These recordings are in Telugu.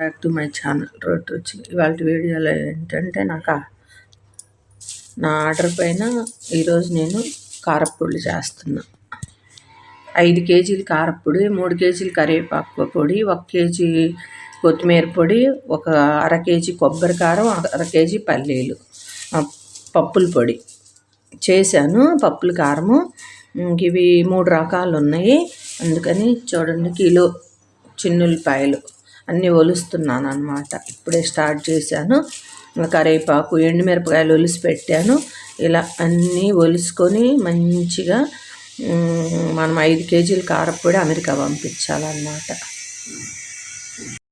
Back to my channel road వచ్చి ఇవాళ వీడియోలో ఏంటంటే నాకు నా ఆర్డర్ పైన ఈరోజు నేను కారప్పొడి చేస్తున్నా. ఐదు కేజీలు కారపొడి మూడు కేజీలు కరివేపాకు పొడి ఒక కేజీ కొత్తిమీర పొడి ఒక అర కేజీ కొబ్బరి కారం అర కేజీ పల్లీలు పప్పుల పొడి చేశాను. పప్పుల కారము ఇవి మూడు రకాలు ఉన్నాయి అందుకని చూడండి కిలో చిన్నులపాయలు. అన్నీ ఒలుస్తున్నాను అనమాట ఇప్పుడే స్టార్ట్ చేశాను. కరివేపాకు ఎండుమిరపకాయలు ఒలిసి పెట్టాను ఇలా అన్నీ ఒలుసుకొని మంచిగా మనం ఐదు కేజీలు కారపొడి అమెరికా పంపించాలన్నమాట.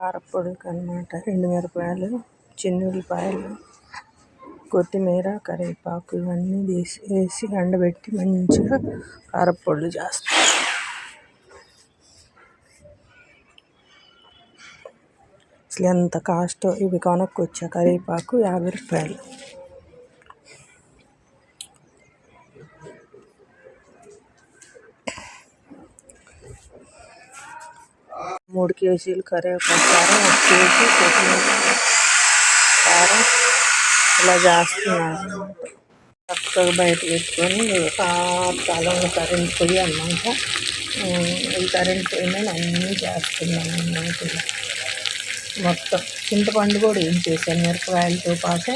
కారపొడికి అనమాట ఎండుమిరపకాయలు ఉల్లిపాయలు కొత్తిమీర కరివేపాకు ఇవన్నీ తీసి వేసి ఎండబెట్టి మంచిగా కారపొడులు చేస్తాను. అసలు ఎంత కాస్ట్ ఇవి కొనుక్కొచ్చా? కరివేపాకు యాభై రూపాయలు. మూడు కేజీలు కరివేపాకు కారం ఒక కేజీ కొత్తిమీర కారం. ఇలా చేస్తున్నాను. చక్కగా బయట పెట్టుకొని కాలంలో కరెంట్ పొయ్యి అన్నమాట ఈ కరెంట్ పొయ్యి మీద అన్నీ చేస్తున్నాను అన్నమాట మొత్తం చింతపండు కూడా ఏం చేశాను? మిరపకాయలతో పాటే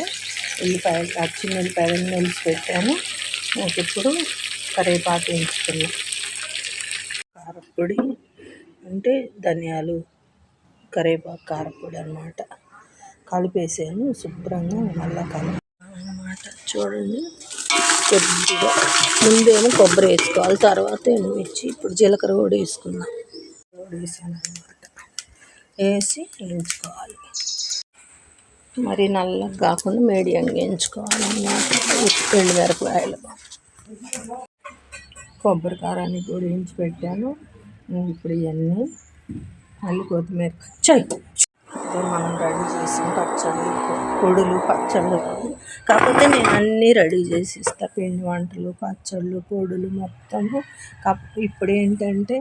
ఉల్లిపాయలు చిన్న ఉల్లిపాయలు నిలిచి పెట్టాను. ఇప్పుడు కరివేపాకు వేయించుకున్నాం. కారపొడి అంటే ధనియాలు కరివేపాకు కారపొడి అనమాట కలిపేసాను శుభ్రంగా మళ్ళీ కలిపి అనమాట చూడండి కొద్దిగా ముందేమో కొబ్బరి వేసుకోవాలి. తర్వాత ఎండుమిర్చి ఇప్పుడు జీలకర్ర కూడా వేసుకున్నాం. వేసాను అనమాట వేసి వేయించుకోవాలి. మరి నల్లగా కాకుండా మీడియంగా వేయించుకోవాలన్నమాట ఎండు మిరపకాయలు. కొబ్బరి కారాన్ని కూడా వేయించి పెట్టాను ఇప్పుడు ఇవన్నీ మళ్ళీ కొత్తిమీర చెయ్యి మనం రెడీ చేసిన పచ్చళ్ళు పొడులు పచ్చళ్ళు. కాకపోతే నేను అన్నీ రెడీ చేసి ఇస్తాను పిండి వంటలు పచ్చళ్ళు పొడులు మొత్తము. ఇప్పుడు ఏంటంటే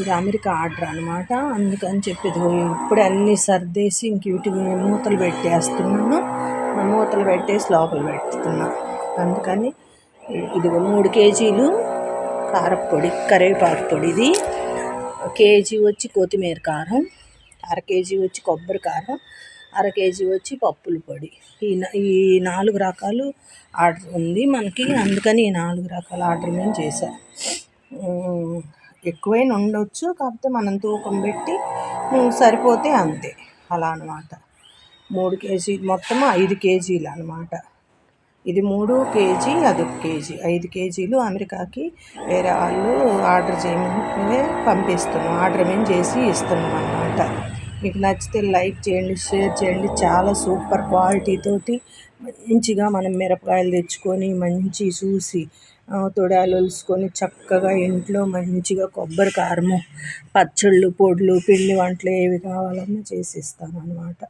ఇది అమెరికా ఆర్డర్ అనమాట అందుకని చెప్పేది ఇప్పుడు అన్నీ సర్దేసి ఇంక వీటికి మూతలు పెట్టేస్తున్నాను. మూతలు పెట్టేసి లోపల పెడుతున్నాను అందుకని ఇది మూడు కేజీలు కారపొడి కరివేపాకు పొడి ఇది. కేజీ వచ్చి కొత్తిమీర కారం అర కేజీ వచ్చి కొబ్బరి కారం అర కేజీ వచ్చి పప్పుల పొడి. ఈ ఈ నాలుగు రకాలు ఆర్డర్ ఉంది మనకి. అందుకని ఈ నాలుగు రకాల ఆర్డర్ మేము చేశాను ఎక్కువైనా ఉండొచ్చు కాకపోతే మనం తూకం పెట్టి సరిపోతే అంతే. అలా అనమాట మూడు కేజీ మొత్తం ఐదు కేజీలు అనమాట ఇది మూడు కేజీ అది ఒక కేజీ. ఐదు కేజీలు అమెరికాకి వేరే వాళ్ళు ఆర్డర్ చేయమని పంపిస్తున్నాం. ఆర్డర్ మేము చేసి ఇస్తున్నాం అనమాట మీకు నచ్చితే లైక్ చేయండి షేర్ చేయండి. చాలా సూపర్ క్వాలిటీతోటి మంచిగా మనం మిరపకాయలు తెచ్చుకొని మంచి చూసి తొడాలు ఒలుసుకొని చక్కగా ఇంట్లో మంచిగా కొబ్బరి కారము పచ్చళ్ళు పొడులు పిండి వంటలు ఏవి కావాలన్నా చేసి ఇస్తాను అనమాట